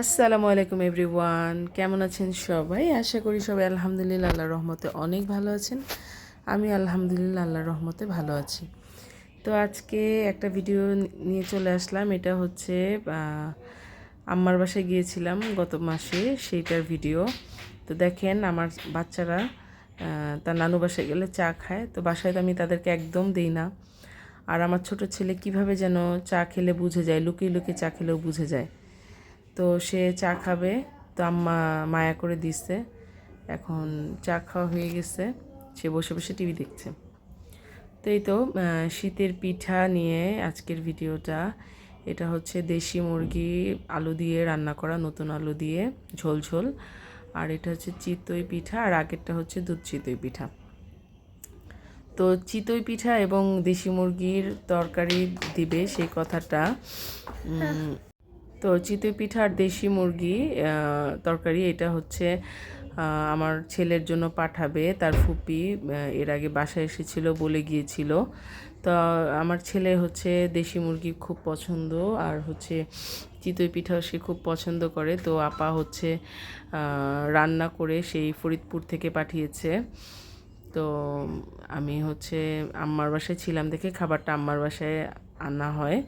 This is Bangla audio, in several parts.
আসসালামু আলাইকুম এভরিওয়ান। কেমন আছেন সবাই? আশা করি সবাই আলহামদুলিল্লাহ আল্লাহর রহমতে অনেক ভালো আছেন। আমি আলহামদুলিল্লাহ আল্লাহর রহমতে ভালো আছি। তো আজকে একটা ভিডিও নিয়ে চলে আসলাম। এটা হচ্ছে আহ, আম্মার বাসায় গিয়েছিলাম গত মাসে সেইটার ভিডিও। তো দেখেন আমার বাচ্চারা তার নানু বাসায় গেলে চা খায়। তো বাসায় তো আমি তাদেরকে একদম দিই না। আর আমার ছোট ছেলে কীভাবে যেন চা খেলে বুঝে যায় লুকিয়ে লুকিয়ে চা খেলেও বুঝে যায়। তো সে চা খাবে। তো আম্মা মায়া করে দিচ্ছে এখন চা খাওয়া হয়ে গেছে। সে বসে বসে টিভি দেখছে। তো এই তো শীতের পিঠা নিয়ে আজকের ভিডিওটা। এটা হচ্ছে দেশি মুরগি আলু দিয়ে রান্না করা, নতুন আলু দিয়ে ঝোল ঝোল। আর এটা হচ্ছে চিতই পিঠা আর আগেরটা হচ্ছে দুধ চিতই পিঠা। তো চিতই পিঠা এবং দেশি মুরগির তরকারি দিবে সেই কথাটা তো চিতই পিঠা আর দেশি মুরগি তরকারি, এটা হচ্ছে আমার ছেলের জন্য পাঠাবে, তার ফুপি এর আগে বাসায় এসেছিল বলে গিয়েছিল। তো আমার ছেলে হচ্ছে দেশি মুরগি খুব পছন্দ, আর হচ্ছে চিতই পিঠাও সে খুব পছন্দ করে। তো আপা হচ্ছে রান্না করে সেই ফরিদপুর থেকে পাঠিয়েছে। তো আমি হচ্ছে আম্মার বাসায় ছিলাম দেখে খাবারটা আম্মার বাসায় আনা হয়।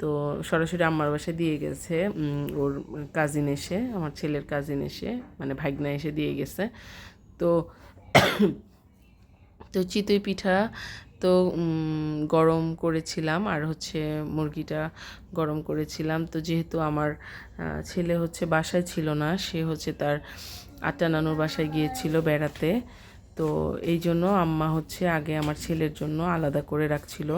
তো সরাসরি আম্মার বাসায় দিয়ে গেছে ওর কাজিন এসে, আমার ছেলের কাজিন এসে মানে ভাগনা এসে দিয়ে গেছে। তো তো চিতই পিঠা তো গরম করেছিলাম আর হচ্ছে মুরগিটা গরম করেছিলাম। তো যেহেতু আমার ছেলে হচ্ছে বাসায় ছিল না, সে হচ্ছে তার আটা নানুর বাসায় গিয়েছিল বেড়াতে। তো এই জন্য আম্মা হচ্ছে আগে আমার ছেলের জন্য আলাদা করে রাখছিল।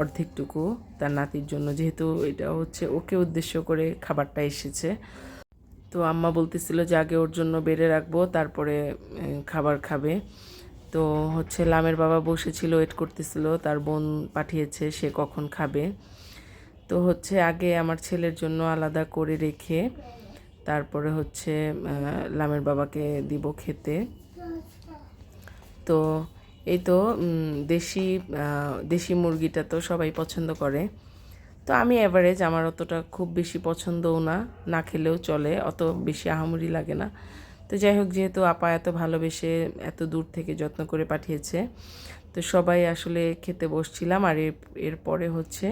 অর্ধেকটুকু তার নাতির জন্য। যেহেতু এটা হচ্ছে ওকে উদ্দেশ্য করে খাবারটা এসেছে। তো আম্মা বলতেছিল যে আগে ওর জন্য বেড়ে রাখব, তারপরে খাবার খাবে। তো হচ্ছে লামের বাবা বসেছিল, ওয়েট করতেছিল, তার বোন পাঠিয়েছে, সে কখন খাবে। তো হচ্ছে আগে আমার ছেলের জন্য আলাদা করে রেখে তারপরে হচ্ছে লামের বাবাকে দিব খেতে। তো এই তো দেশি দেশি মুরগিটা তো সবাই পছন্দ করে। তো আমি অ্যাভারেজ আমার অতটা খুব বেশি পছন্দও না না খেলেও চলে, অত বেশি আহামরি লাগে না। তো যাই হোক, যেহেতু আপা এত ভালোবেসে এত দূর থেকে যত্ন করে পাঠিয়েছে, তো সবাই আসলে খেতে বসছিলাম। আর এর এরপরে হচ্ছে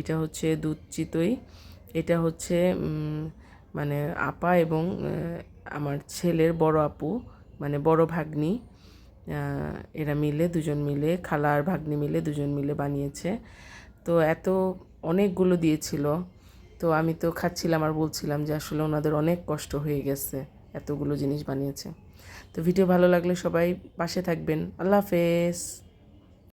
এটা হচ্ছে দুধ চিতই। এটা হচ্ছে মানে আপা এবং আমার ছেলের বড় আপু মানে বড় ভাগ্নি। এরা মিলে, দুজন মিলে, খালা আর ভাগ্নি মিলে দুজন মিলে বানিয়েছে। তো এত অনেকগুলো দিয়েছিল। তো আমি তো খাচ্ছিলাম আর বলছিলাম যে আসলে ওনাদের অনেক কষ্ট হয়ে গেছে এতগুলো জিনিস বানিয়েছে। তো ভিডিও ভালো লাগলে সবাই পাশে থাকবেন। আল্লাহ হাফেজ।